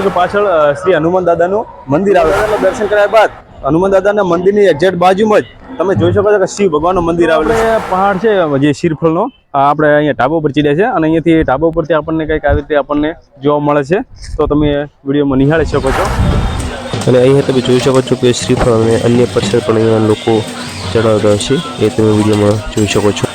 છો કે પાછળ શ્રી હનુમાન દાદાનું મંદિર આવે. છે દર્શન કર્યા બાદ હનુમાન દાદાના મંદિરની એક્ઝેક્ટ બાજુમાં જ તમે જોઈ શકો છો કે શિવ ભગવાનનું મંદિર આવેલું છે. પહાડ છે જે શિરફળનો. આપણે અહીંયા ટાબો ઉપર ચડ્યા છે અને અહીંયાથી ટાબો ઉપરથી આપણને કંઈક આવી રીતે આપણને જોવા મળે છે. તો તમે વિડીયોમાં નિહાળી શકો છો. અને અહીંયા તમે જોઈ શકો છો કે શ્રીફળ અને અન્ય પરસર પણ અહીંયા લોકો ચડાવતા છે. એ તમે વિડીયોમાં જોઈ શકો છો.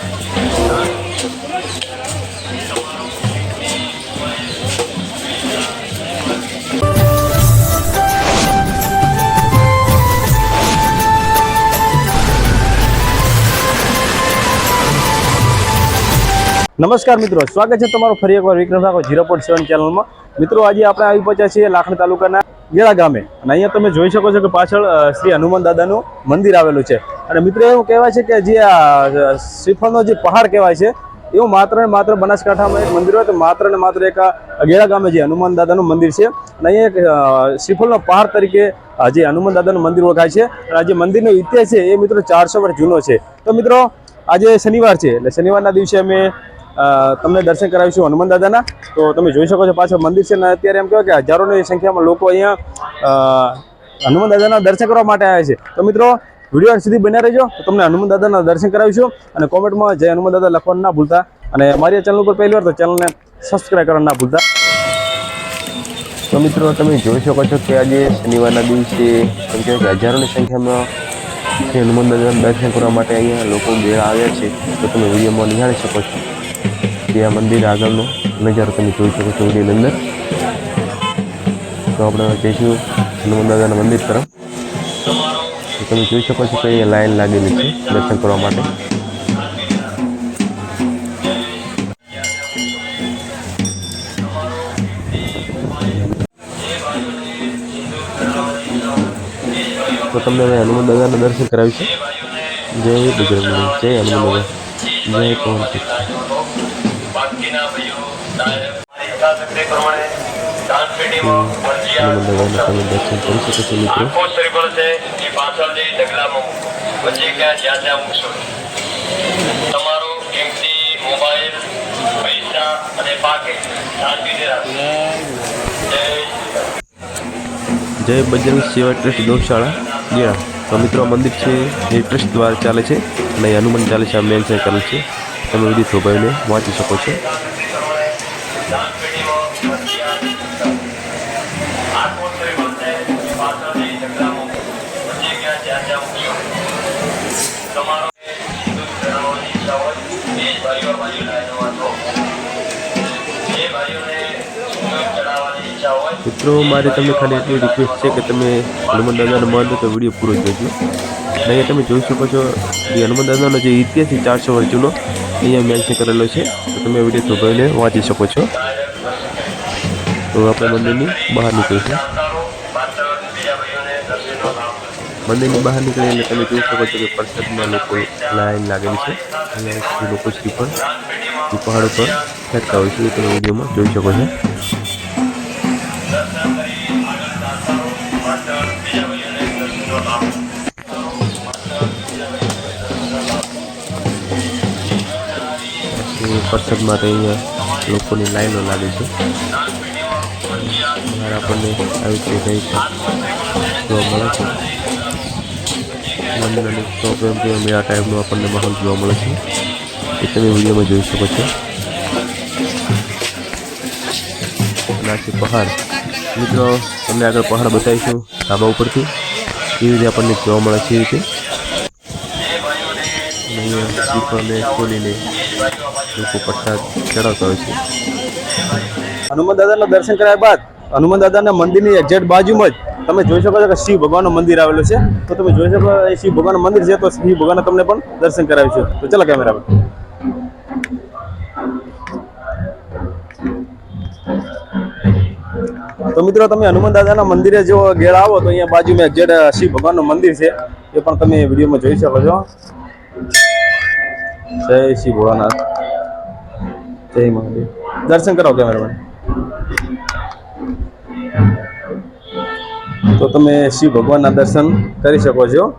નમસ્કાર મિત્રો, સ્વાગત છે તમારું ફરી એકવાર Vikram Thakor zero point seven ચેનલમાં. મિત્રો, આજે આપણે આવી પહોંચ્યા છીએ લાખણી તાલુકાના ગેળા ગામે. અને અહીંયા તમે જોઈ શકો છો કે પાછળ શ્રી હનુમાન દાદાનું મંદિર આવેલું છે. અને મિત્રો, એવું કહેવાય છે કે જે આ શ્રીફળનો જે પહાડ કહેવાય છે, એવું માત્ર ને માત્ર બનાસકાંઠામાં એક મંદિર હોય તો માત્ર ને માત્ર એક ગેળા ગામે જે હનુમાન દાદાનું મંદિર છે. અને અહીંયા એક શ્રીફળનો પહાડ તરીકે જે હનુમાન દાદાનું મંદિર ઓળખાય છે. અને આ જે મંદિરનો ઇતિહાસ છે, એ મિત્રો ચારસો વર્ષ જૂનો છે. તો મિત્રો, આજે શનિવાર છે, એટલે શનિવારના દિવસે અમે તમને દર્શન કરાવીશું હનુમાન દાદાના. તો તમે જોઈ શકો છો પાછળ મંદિર છે ને અત્યારે એમ કહેવાય કે હજારોની સંખ્યામાં લોકો અહીંયા હનુમાન દાદાના દર્શન કરવા માટે આવ્યા છે. તો મિત્રો, વીડિયો સુધી બન્યા રહેજો. તો તમને હનુમાન દાદાના દર્શન કરાવીશું અને કોમેન્ટમાં જય હનુમાન દાદા લખવાનું ના ભૂલતા. અને મારી ચેનલ ઉપર પહેલી વાર તો ચેનલને સબસ્ક્રાઈબ કરવાનું ના ભૂલતા. તો મિત્રો, તમે જોઈ શકો છો કે આજે શનિવારના દિવસે એમ કહેવાય કે હજારોની સંખ્યામાં હનુમાન દાદાના દર્શન કરવા માટે અહીંયા લોકો ભેળા આવ્યા છે. તો તમે વિડીયોમાં નિહાળી શકો છો. કે આ મંદિર આગળનો નજારો તમે જોઈ શકો છો વિડીયોની અંદર. તો આપણે જઈશું હનુમાન દાદાના મંદિર તરફ. તમે જોઈ શકો છો કે અહીંયા લાઈન લાગેલી છે દર્શન કરવા માટે. તો તમને હવે હનુમાન દાદાના દર્શન કરાવીશું. જય ગુજરાત જય હનુમાન દાદા જય પવન બાકીના ભાઈઓ યથાશક્તિ પ્રમાણે દાન પેટીમાં હનુમાન દાદાના તમે દર્શન કરી શકો છો મિત્રો. આખો શ્રીફળ છે એ પાછળ જઈ ઢગલામાં વચ્ચે ક્યાં જ્યાં ત્યાં મૂકશો. તમારો કિંમતી મોબાઈલ પૈસા અને પાકે શાંતિથી રાખો. જય જય બજરંગ સેવા ટ્રસ્ટ ગૌશાળા. જ્યાં તો મિત્રો મંદિર છે એ ટ્રસ્ટ દ્વારા ચાલે છે અને હનુમાન ચાલીસા મેન છે ચાલે છે. તમે વીડિયો થોભાઈને વાંચી શકો છો. મિત્રો, મારે તમને ખાલી એટલી રિક્વેસ્ટ છે કે તમે હનુમાન દાદાનો માનો તો વીડિયો પૂરો જોજો. અહીંયા તમે જોઈ શકો છો, એ હનુમાન દાદાનો જે ઇતિહાસ છે, ચારસો વર્ષ જૂનો અહીંયા મેન્શન કરેલો છે. તો તમે વીડિયો થોભાઈને વાંચી શકો છો. તો આપણે મંદિરની બહાર નીકળીશું. મંદિરની બહાર નીકળે એટલે તમે જોઈ શકો છો કે પ્રસાદમાં લોકો લાઈન લાગેલી છે. અને લોકો શ્રી પણ પહાડ ઉપર ફેંકતા હોય છે. એ તમે વિડીયોમાં જોઈ શકો છો. પ્રસાદ માટે અહીંયા લોકોની લાઈનો લાગે છે. બહાર આપણને આવી રીતે કંઈક જોવા મળે છે. નાની શોપ એમ કે મેળા ટાઈપનો આપણને માહોલ જોવા મળે છે. એ તમે વિડીયોમાં જોઈ શકો છો. અને છે પહાડ. મિત્રો, તમને આગળ પહાડ બતાવીશું ધાબા ઉપરથી. કેવી રીતે આપણને જોવા મળે છે એ રીતે. અને શ્રીફળને ખોલીને લોકો પ્રસાદ ચડાવતા હોય છે. હનુમાન દાદાના દર્શન કર્યા બાદ હનુમાન દાદાના મંદિરની એક્ઝેક્ટ બાજુમાં જ તમે જોઈ શકો છો કે શિવ ભગવાનનું મંદિર આવેલું છે. તો તમે જોઈ શકો એ શિવ ભગવાનનું મંદિર છે, તો શિવ ભગવાનના તમને પણ દર્શન કરાવીશું તો ચાલો કેમેરા પર. તો મિત્રો, તમે હનુમાન દાદાના મંદિરે જો ગેળ આવો, તો અહીંયા બાજુમાં એક્ઝેક્ટ શિવ ભગવાનનું મંદિર છે, એ પણ તમે વિડીયોમાં જોઈ શકો છો. જય શ્રી ભોળાનાથ. જય મહાદેવ. દર્શન કરાવો કેમેરામેન. તો તમે શિવ ભગવાનના દર્શન કરી શકો છો.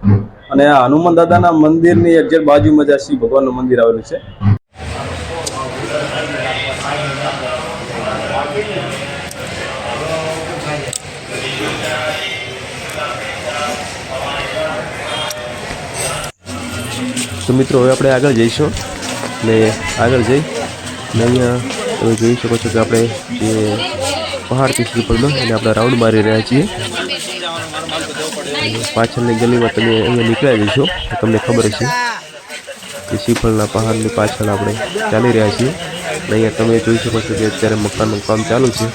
અને આ હનુમાન દાદાના મંદિરની એક્ઝેક્ટ બાજુમાં જ આ શિવ ભગવાનનું મંદિર આવેલું છે. તો મિત્રો, હવે આપણે આગળ જઈશું ને આગળ જઈ ને અહીંયા તમે જોઈ શકો છો કે આપણે જે પહાડથી શ્રીફળમાં એને આપણે રાઉન્ડ મારી રહ્યા છીએ. પાછળની ગલીમાં તમે અહીંયા નીકળ્યા જશો તમને ખબર છે કે શ્રીફળના પહાડની પાછળ આપણે ચાલી રહ્યા છીએ. અને અહીંયા તમે જોઈ શકો છો કે અત્યારે મકાનનું કામ ચાલુ છે.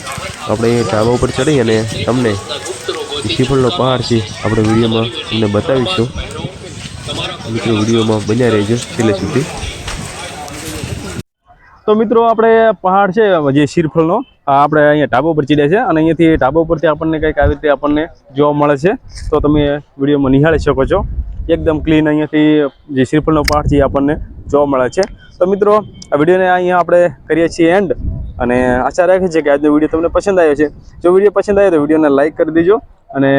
આપણે અહીંયા ઢાબા ઉપર ચડી અને તમને શ્રીફળનો પહાડ છે, આપણે વિડીયોમાં તમને બતાવીશું. મિત્રો વિડીયોમાં બન્યા રહેજો. છેલ્લે સુધી. તો મિત્રો, આપણે પહાડ છે, જે શીરફળનો. આપણે અહીંયા ટાબો પર ચીડ્યા છે અને અહીંયાથી ટાબો પરથી આપણને કંઈક આવી રીતે આપણને જોવા મળે છે. તો તમે વિડીયોમાં નિહાળી શકો છો. એકદમ ક્લીન અહીંયાથી જે શીરફળનો પહાડ છે આપણને જોવા મળે છે. તો મિત્રો, આ વિડીયોને અહીંયા આપણે કરીએ છીએ એન્ડ. અને આશા રાખે છે કે આજનો વીડિયો તમને પસંદ આવ્યો છે. જો વીડિયો પસંદ આવ્યો તો વિડીયોને લાઇક કરી દેજો અને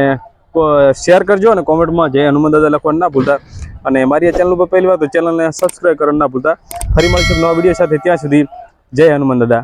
શેર કરજો અને કોમેન્ટમાં જય હનુમાન દાદા લખવાનું ના ભૂલતા. અને મારી આ ચેનલ ઉપર પહેલી વાર તો ચેનલને સબસ્ક્રાઈબ કરવાનું ના ભૂલતા. ફરી મળશે નવા વીડિયો સાથે ત્યાં સુધી જય હનુમાન દાદા.